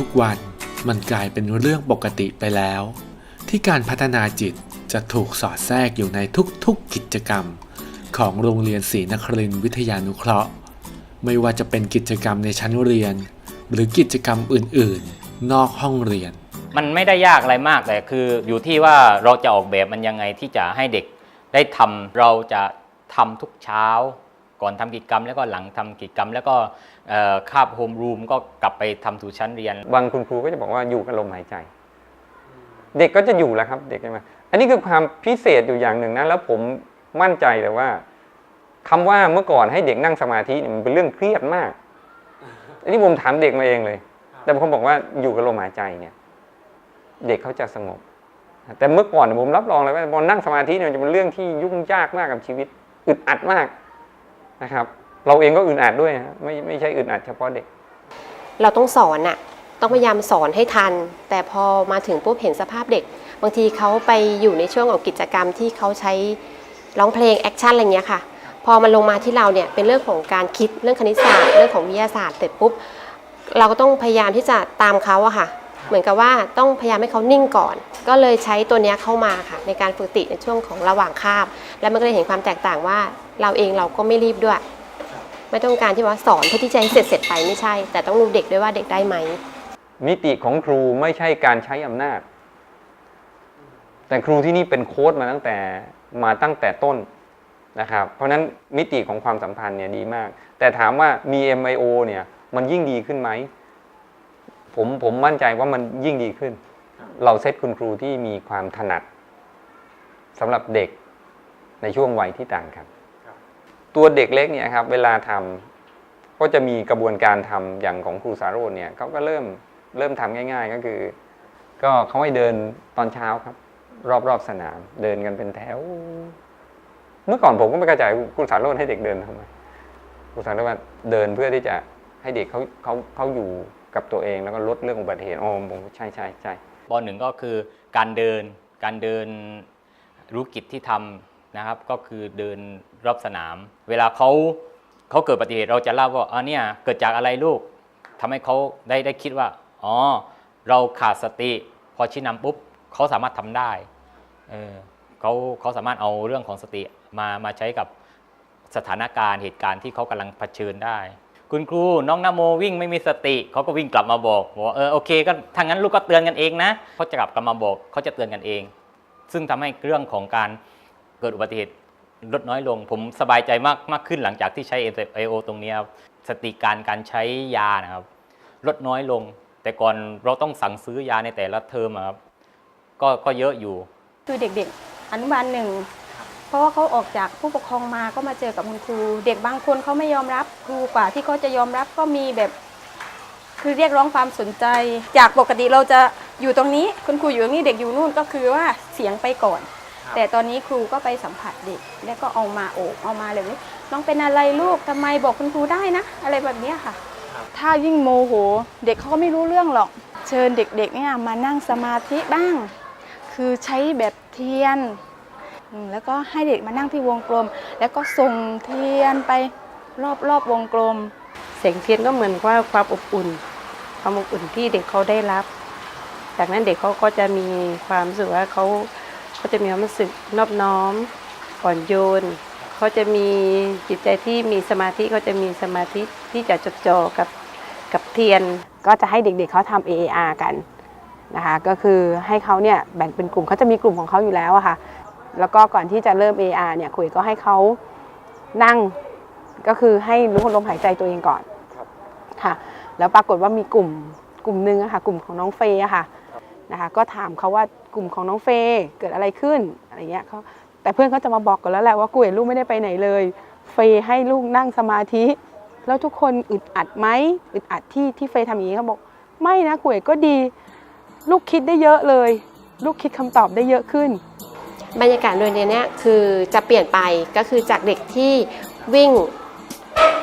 ทุกๆวัน มันกลายเป็นเรื่องปกติไปแล้ว ที่การพัฒนาจิตจะถูกสอดแทรกอยู่ในทุกๆกิจกรรม ของโรงเรียนศรีนครินทร์วิทยานุเคราะห์ ไม่ว่าจะเป็นกิจกรรมในชั้นเรียน หรือกิจกรรมอื่นๆ นอกห้องเรียน มันไม่ได้ยากอะไรมากแต่คืออยู่ที่ว่าเราจะออกแบบมันยังไงที่จะให้เด็กได้ทำเราจะทำทุกเช้า ก่อนทำกิจกรรมแล้วก็หลังทำกิจกรรมแล้วก็ คาบโฮมรูมก็กลับไปทำสู่ชั้นเรียน บางคุณครูก็จะบอกว่าอยู่กับลมหายใจ เด็กก็จะอยู่แล้วครับ เด็กจะมาอันนี้คือความพิเศษอยู่อย่างหนึ่งนะแล้วผมมั่นใจเลยว่าคำว่าเมื่อก่อนให้เด็กนั่งสมาธิมันเป็นเรื่องเครียดมาก อันนี้ผมถามเด็กมาเองเลย แต่บางคนบอกว่าอยู่กับลมหายใจเนี่ย เด็กเขาจะสงบ แต่เมื่อก่อนเนี่ยผมรับรองเลยว่าพอนั่งสมาธิเนี่ยมันจะเป็นเรื่องที่ยุ่งยากมากกับชีวิตอึดอัดมากนะครับ เราเองก็อึดอัดด้วยฮะไม่ไม่ใช่อึดอัดเฉพาะเด็ก เราต้องสอนอะต้องพยายามสอนให้ทัน แต่พอมาถึงปุ๊บเห็นสภาพเด็ก บางทีเขาไปอยู่ในช่วงของกิจกรรมที่เขาใช้ร้องเพลงแอคชั่นอะไรเงี้ยค่ะ พอมันลงมาที่เราเนี่ยเป็นเรื่องของการคิดเรื่องคณิตศาสตร์เรื่องของวิทยาศาสตร์เสร็จปุ๊บเราก็ต้องพยายามที่จะตามเขาอะค่ะ เหมือนกับว่าต้องพยายามให้เขานิ่งก่อน ก็เลยใช้ตัวเนี้ยเข้ามาค่ะ ในการฝึกติในช่วงของระหว่างคาบ แล้วมันก็เลยเห็นความแตกต่างว่าเราเองเราก็ไม่รีบด้วย ไม่ต้องการที่ว่าสอนเพื่อที่จะให้เสร็จเสร็จไปไม่ใช่ แต่ต้องดูเด็กด้วยว่าเด็กได้ไหมมิติของครูไม่ใช่การใช้อำนาจ แต่ครูที่นี่เป็นโค้ดมาตั้งแต่มาตั้งแต่ต้นนะครับ เพราะฉะนั้นมิติของความสัมพันธ์เนี่ยดีมาก แต่ถามว่ามี MIO เนี่ยมันยิ่งดีขึ้นไหมผมผมมั่นใจว่ามันยิ่งดีขึ้น เราเซตคุณครูที่มีความถนัดสำหรับเด็กในช่วงวัยที่ต่างกัน ตัวเด็กเล็กเนี่ยครับเวลาทำก็จะมีกระบวนการทำอย่างของครูสาโรจน์เนี่ยเขาก็เริ่มเริ่มทำง่าย ๆ ก็คือ ก็เขาให้เดินตอนเช้าครับ รอบๆสนาม เดินกันเป็นแถว เมื่อก่อนผมก็ไม่เข้าใจครูสาโรจน์ให้เด็กเดินทำไมครูสาโรจน์ว่าเดินเพื่อที่จะให้เด็กเขาเขาเขาอยู่กับตัวเองแล้วก็ลดเรื่องอุบัติเหตุอ๋อผมใช่ใช่ใช่ปหนึ่งก็คือการเดินการเดินรู้กิจที่ทำ นะครับก็คือเดินรอบสนาม เวลาเขาเขาเกิดอุบัติเหตุเราจะเล่าว่าอ๋อเนี่ยเกิดจากอะไรลูกทำให้เขาได้ได้คิดว่าอ๋อเราขาดสติ พอชี้นำปุ๊บเขาสามารถทำได้เออเขาเขาสามารถเอาเรื่องของสติมามาใช้กับสถานการณ์เหตุการณ์ที่เขากำลังเผชิญได้ คุณครูน้องนโมวิ่งไม่มีสติเขาก็วิ่งกลับมาบอกบอกว่าเออโอเคก็ถ้างนั้นลูกก็เตือนกันเองนะเขาจะกลับกลับมาบอกเขาจะเตือนกันเอง ซึ่งทำให้เรื่องของการ เกิดอุบัติเหตุลดน้อยลง ผมสบายใจมากมากขึ้นหลังจากที่ใช้ AO ตรงเนี้ยครับสติการการใช้ยานะครับ ลดน้อยลง แต่ก่อนเราต้องสั่งซื้อยาในแต่ละเทอมอะครับก็ก็เยอะอยู่ คือเด็กๆ อนุบาลหนึ่งเพราะว่าเขาออกจากผู้ปกครองมาก็มาเจอกับคุณครู เด็กบางคนเขาไม่ยอมรับครูกว่าที่เขาจะยอมรับก็มีแบบ คือเรียกร้องความสนใจ จากปกติเราจะอยู่ตรงนี้ คุณครูอยู่ตรงนี้เด็กอยู่นู่นก็คือว่าเสียงไปก่อน แต่ตอนนี้ครูก็ไปสัมผัสเด็กแล้วก็เอามาโอบเอามาเลยนี้น้องเป็นอะไรลูกทำไมบอกคุณครูได้นะ อะไรแบบเนี้ยค่ะ ถ้ายิ่งโมโห เด็กเขาก็ไม่รู้เรื่องหรอก เชิญเด็กๆเนี่ยมานั่งสมาธิบ้าง คือใช้แบบเทียนอืมแล้วก็ให้เด็กมานั่งที่วงกลม แล้วก็ส่งเทียนไปรอบๆวงกลมเสียงเทียนก็เหมือนว่าความอบอุ่น ความอบอุ่นที่เด็กเขาได้รับ จากนั้นเด็กเขาก็จะมีความรู้สึกว่าเขา เขาจะมีความรู้สึกนอบน้อมอ่อนโยน เขาจะมีจิตใจที่มีสมาธิเขาจะมีสมาธิที่จะจดจ่อกับกับเทียน ก็จะให้เด็กๆเขาทำ AAR กันนะคะก็คือให้เขาเนี่ยแบ่งเป็นกลุ่มเขาจะมีกลุ่มของเขาอยู่แล้วอะค่ะ แล้วก็ก่อนที่จะเริ่ม AAR เนี่ยคุยก็ให้เขานั่งก็คือให้รู้ลมหายใจตัวเองก่อนค่ะ แล้วปรากฏว่ามีกลุ่มกลุ่มหนึ่งอะค่ะ กลุ่มของน้องเฟย์อะค่ะ นะคะก็ถามเขาว่ากลุ่มของน้องเฟย์เกิดอะไรขึ้นอะไรเงี้ยเขาแต่เพื่อนเขาจะมาบอกกันแล้วแหละว่ากูเห็นลูกไม่ได้ไปไหนเลย เฟย์ให้ลูกนั่งสมาธิ แล้วทุกคนอึดอัดไหมอึดอัดที่ที่เฟย์ทำอย่างนี้เขาบอก ไม่นะกุ๋ยก็ดี ลูกคิดได้เยอะเลย ลูกคิดคำตอบได้เยอะขึ้น บรรยากาศโรงเรียนเนี้ยคือจะเปลี่ยนไปก็คือจากเด็กที่วิ่ง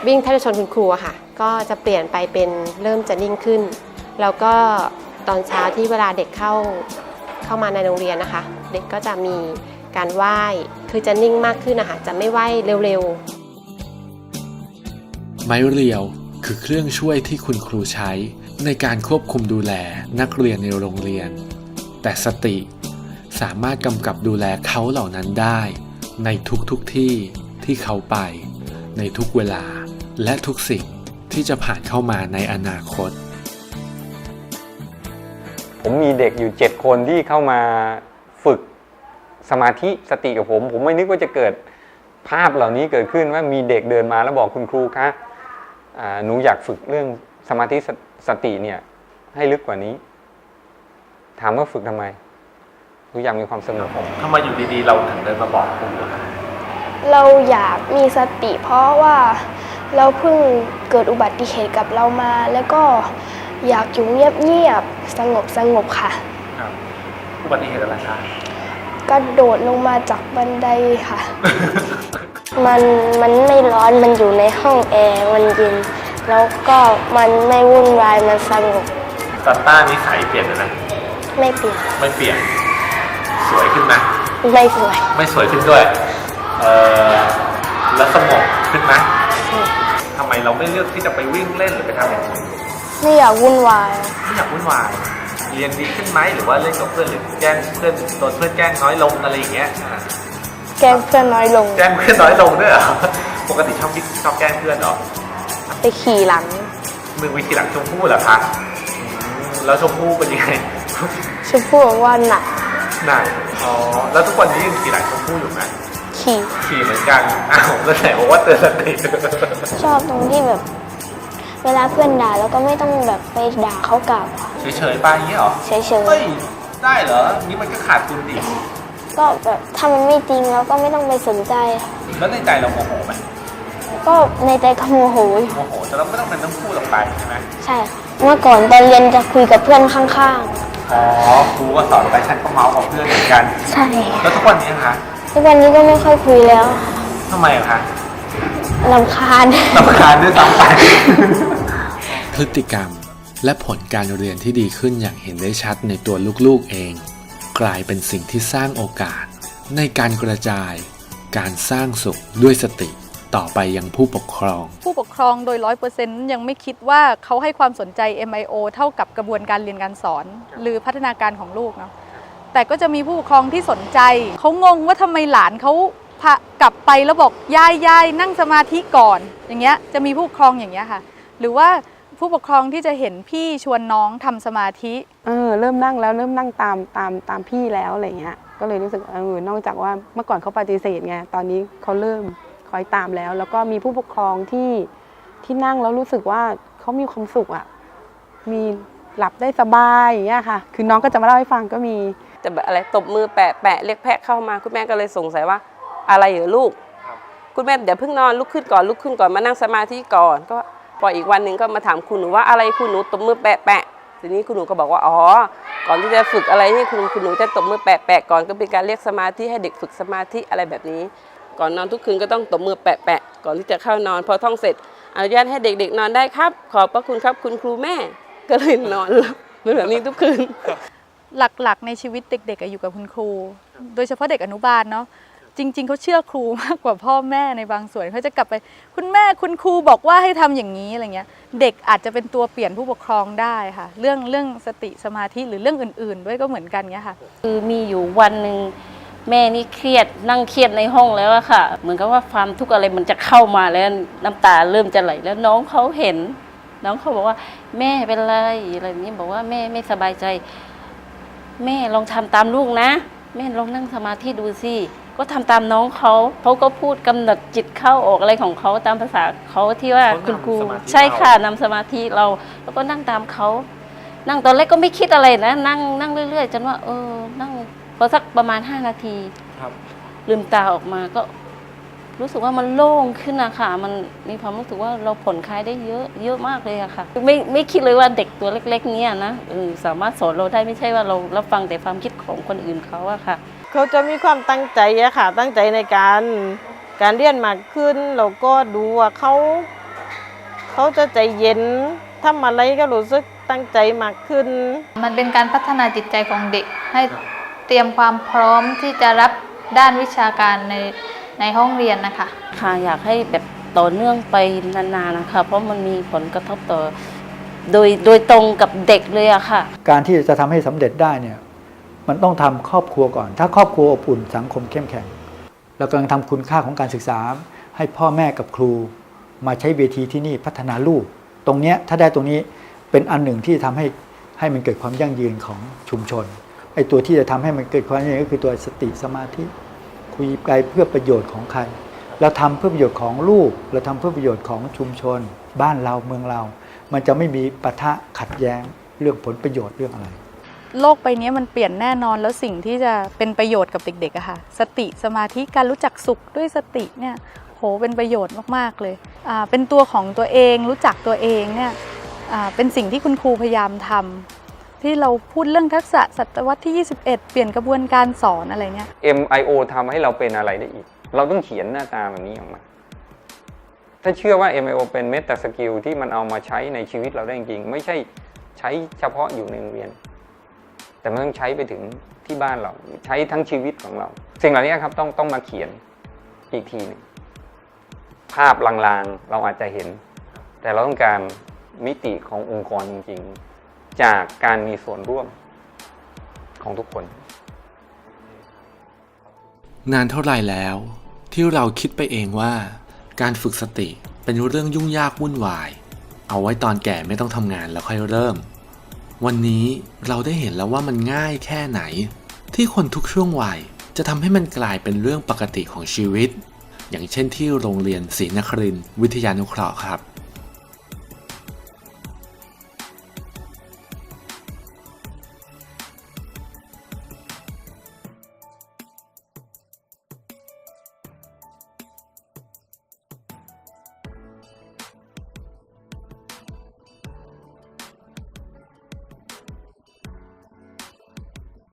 วิ่งทบจะชนคุณครูค่ะ ก็จะเปลี่ยนไปเป็นเริ่มจะนิ่งขึ้น แล้วก็ ตอนเช้าที่เวลาเด็กเข้าเข้ามาในโรงเรียนนะคะ เด็กก็จะมีการไหว้คือจะนิ่งมากขึ้นนะคะจะไม่ไหว้เร็วๆ ไม้เรียวคือเครื่องช่วยที่คุณครูใช้ในการควบคุมดูแลนักเรียนในโรงเรียน แต่สติสามารถกำกับดูแลเขาเหล่านั้นได้ ในทุกๆทที่ที่เขาไป ในทุกเวลาและทุกสิ่งที่จะผ่านเข้ามาในอนาคต ผมมีเด็กอยู่เจ็ดคนที่เข้ามาฝึกสมาธิสติกับผม ผมไม่นึกว่าจะเกิดภาพเหล่านี้เกิดขึ้นว่ามีเด็กเดินมาแล้วบอกคุณครูคะอ่าหนูอยากฝึกเรื่องสมาธิสสติเนี่ยให้ลึกกว่านี้ ถามว่าฝึกทำไมหนูอยากมีความสงบทำไมอยู่ดีๆ เราถึงเดินมาบอกครูเราอยากมีสติเพราะว่าเราเพิ่งเกิดอุบัติเหตุกับเรามาแล้วก็ อยากอยู่เงียบๆสงบสงบๆค่ะอุบัติเหตุอะไรคะกระโดดลงมาจากบันไดค่ะ มันมันไม่ร้อนมันอยู่ในห้องแอร์มันเย็น แล้วก็มันไม่วุ่นวายมันสงบซานต้านิสัยเปลี่ยนเลยนะไม่เปลี่ยนไม่เปลี่ยน สวยขึ้นไหมไม่สวยไม่สวยขึ้นด้วย เออแล้วสงบขึ้นไหมทำไมเราไม่เลือกที่จะไปวิ่งเล่นหรือไปทำอย่างอื่น ไม่อยากวุ่นวาย ไม่อยากวุ่นวาย เรียนดีขึ้นไหมหรือว่าเล่นกับเพื่อนหรือแกล้งเพื่อนโดนเพื่อนแกล้งน้อยลงอะไรอย่างเงี้ยอะแกล้งเพื่อนน้อยลง แกล้งเพื่อนน้อยลงด้วยเหรอ ปกติชอบคิดชอบแกล้งเพื่อนเหรอ ไปขี่หลังมึงวิธีหลังชมพู่เหรอคะอืมแล้วชมพู่เป็นยังไง ชมพู่บอกว่าหนักหนักอ๋อ แล้วทุกวันนี้ยังขี่หลังชมพู่อยู่ไหมขี่ขี่เหมือนกัน อ้าวแล้วไหนบอกว่าเตือนสติ ชอบตรงที่แบบ เวลาเพื่อนด่าแล้วก็ไม่ต้องแบบไปด่าเขากลับเฉยๆไปอย่างเงี้ยเหรอเฉเฮ้ยยได้เหรอนี่มันก็ขาดทุนดิๆก็แบบถ้ามันไม่จริงเราก็ไม่ต้องไปสนใจ แล้วในใจเราโมโหไหมก็ในใจก็โมโหอยู่โมโหแต่เราไม่ต้องเป็นต้องพูดออกไปใช่ไหมใช่ค่ะเมื่อก่อนตอนเรียนจะคุยกับเพื่อนข้างอ๋อครูก็สอนไปฉันก็เมาส์กับเพื่อนเหมือนกัน ๆ ใช่แล้วทุกวันนี้นะคะทุกวันนี้ก็ไม่ค่อยคุยแล้วทำไมอะคะ ลำคาญลำคาญด้วยซ้ำไป พฤติกรรม และผลการเรียนที่ดีขึ้นอย่างเห็นได้ชัดในตัวลูกๆเอง กลายเป็นสิ่งที่สร้างโอกาส ในการกระจาย การสร้างสุขด้วยสติต่อไปยังผู้ปกครอง ผู้ปกครองโดยร้อยเปอร์เซ็นต์ยังไม่คิดว่าเขาให้ความสนใจ MIO เท่ากับกระบวนการเรียนการสอน หรือพัฒนาการของลูกเนาะแต่ก็จะมีผู้ปกครองที่สนใจ เขางงว่าทำไมหลานเขาพากลับไปแล้วบอกยายยายนั่งสมาธิก่อน อย่างเงี้ยจะมีผู้ปกครองอย่างเงี้ยค่ะ หรือว่า ผู้ปกครองที่จะเห็นพี่ชวนน้องทำสมาธิ เออเริ่มนั่งแล้วเริ่มนั่งตามตามตามพี่แล้วอะไรเงี้ย ก็เลยรู้สึกเออนอกจากว่าเมื่อก่อนเขาปฏิเสธไงตอนนี้เขาเริ่มคอยตามแล้ว แล้วก็มีผู้ปกครองที่ที่นั่งแล้วรู้สึกว่าเขามีความสุขอะมีหลับได้สบายอย่างเงี้ยค่ะ คือน้องก็จะมาเล่าให้ฟังก็มีจะแบบอะไรตบมือแปะแปะเรียกแพะเข้ามาคุณแม่ก็เลยสงสัยว่าอะไรเหรอลูก คุณแม่เดี๋ยวเพิ่งนอนลุกขึ้นก่อนลุกขึ้นก่อนมานั่งสมาธิก่อนก็ พออีกวันหนึ่งก็มาถามคุณหนูว่าอะไรคุณหนูตบมือแปะแปะทีนี้คุณหนูก็บอกว่าอ๋อ ก่อนที่จะฝึกอะไรนี่คุณคุณหนูจะตบมือแปะแปะก่อนก็เป็นการเรียกสมาธิให้เด็กฝึกสมาธิอะไรแบบนี้ ก่อนนอนทุกคืนก็ต้องตบมือแปะแปะก่อนที่จะเข้านอน พอท่องเสร็จอนุญาตให้เด็ก ๆ นอนได้ครับ ขอบพระคุณครับคุณครูแม่ก็เลยนอนหลับเป็นแบบนี้ทุกคืนหลักๆ ในชีวิตเด็ก ๆอยู่กับคุณครู โดยเฉพาะเด็กอนุบาลเนาะ จริง ๆเขาเชื่อครูมากกว่าพ่อแม่ในบางส่วนเขาจะกลับไป คุณแม่คุณครูบอกว่าให้ทำอย่างนี้อะไรเงี้ย เด็กอาจจะเป็นตัวเปลี่ยนผู้ปกครองได้ค่ะ เรื่องเรื่องสติสมาธิหรือเรื่องอื่น ๆ ด้วยก็เหมือนกันเงี้ยค่ะ คือมีอยู่วันหนึ่งแม่นี่เครียดนั่งเครียดในห้องแล้วอะค่ะ เหมือนกับว่าความทุกข์อะไรมันจะเข้ามาแล้วน้ำตาเริ่มจะไหลแล้วน้องเขาเห็น น้องเขาบอกว่า แม่เป็นไรอะไรนี้บอกว่าแม่ไม่สบายใจ แม่ลองทำตามลูกนะ แม่ลองนั่งสมาธิดูสิ ก็ทำตามน้องเขาเขาก็พูดกำหนดจิตเข้าออกอะไรของเขาตามภาษาเขาที่ว่าเขานำคุณครูสมาธิใช่เราค่ะนำสมาธิเราแล้วก็นั่งตามเขานั่งตอนแรกก็ไม่คิดอะไรนะ นั่งนั่งเรื่อยๆจนว่าเออ นั่งพอสักประมาณ5นาทีครับลืมตาออกมาก็ รู้สึกว่ามันโล่งขึ้นนะค่ะมันมีความรู้สึกว่าเราผ่อนคลายได้เยอะเยอะมากเลยอะค่ะไม่ไม่คิดเลยว่าเด็กตัวเล็ก ๆ เนี่ยนะเออสามารถสอนเราได้ไม่ใช่ว่าเรารับฟังแต่ความคิดของคนอื่นเขาอะค่ะ เขาจะมีความตั้งใจอะค่ะ ตั้งใจในการการเรียนมากขึ้นเราก็ดูว่าเขาเขาจะใจเย็นทำอะไรก็รู้สึกตั้งใจมากขึ้น มันเป็นการพัฒนาจิตใจของเด็ก ให้เตรียมความพร้อมที่จะรับด้านวิชาการในในห้องเรียนนะคะ ค่ะอยากให้แบบต่อเนื่องไปนานๆนะคะ เพราะมันมีผลกระทบต่อ โดยโดยตรงกับเด็กเลยอะค่ะ การที่จะทำให้สำเร็จได้เนี่ย มันต้องทำครอบครัวก่อน ถ้าครอบครัวอบอุ่นสังคมเข้มแข็ง เรากำลังทำคุณค่าของการศึกษา ให้พ่อแม่กับครู มาใช้เวทีที่นี่พัฒนาลูก ตรงเนี้ยถ้าได้ตรงนี้เป็นอันหนึ่งที่ทำให้ให้มันเกิดความยั่งยืนของชุมชนไอ้ตัวที่จะทำให้มันเกิดความยั่งยืนก็คือตัวสติสมาธิคุยไปเพื่อประโยชน์ของใครเราทำเพื่อประโยชน์ของลูก เราทำเพื่อประโยชน์ของชุมชน บ้านเราเมืองเรา มันจะไม่มีปะทะขัดแย้งเรื่องผลประโยชน์เรื่องอะไร โลกใบนี้มันเปลี่ยนแน่นอนแล้วสิ่งที่จะเป็นประโยชน์กับเด็กๆอะค่ะ สติสมาธิการรู้จักสุขด้วยสติเนี่ยโหเป็นประโยชน์มากๆเลยอ่าเป็นตัวของตัวเองรู้จักตัวเองเนี่ยอ่าเป็นสิ่งที่คุณครูพยายามทำที่เราพูดเรื่องทักษะศตวรรษที่ 21 เปลี่ยนกระบวนการสอนอะไรเนี่ย MIO ทำให้เราเป็นอะไรได้อีก เราต้องเขียนหน้าตาแบบนี้ออกมา ถ้าเชื่อว่า MIO เป็นเมตาสกิลที่มันเอามาใช้ในชีวิตเราได้จริงๆไม่ใช่ใช้เฉพาะอยู่ในโรงเรียน แต่มันต้องใช้ไปถึงที่บ้านเรา ใช้ทั้งชีวิตของเรา สิ่งเหล่านี้ครับต้องต้องมาเขียนอีกทีหนึงภาพลางๆเราอาจจะเห็น แต่เราต้องการมิติขององค์กรจริง ๆ จากการมีส่วนร่วมของทุกคน นานเท่าไหร่แล้ว ที่เราคิดไปเองว่า การฝึกสติเป็นเรื่องยุ่งยากวุ่นวาย เอาไว้ตอนแก่ไม่ต้องทำงานแล้วค่อยเริ่ม วันนี้เราได้เห็นแล้วว่ามันง่ายแค่ไหน ที่คนทุกช่วงวัยจะทำให้มันกลายเป็นเรื่องปกติของชีวิต อย่างเช่นที่โรงเรียนศรีนครินวิทยานุเคราะห์ครับ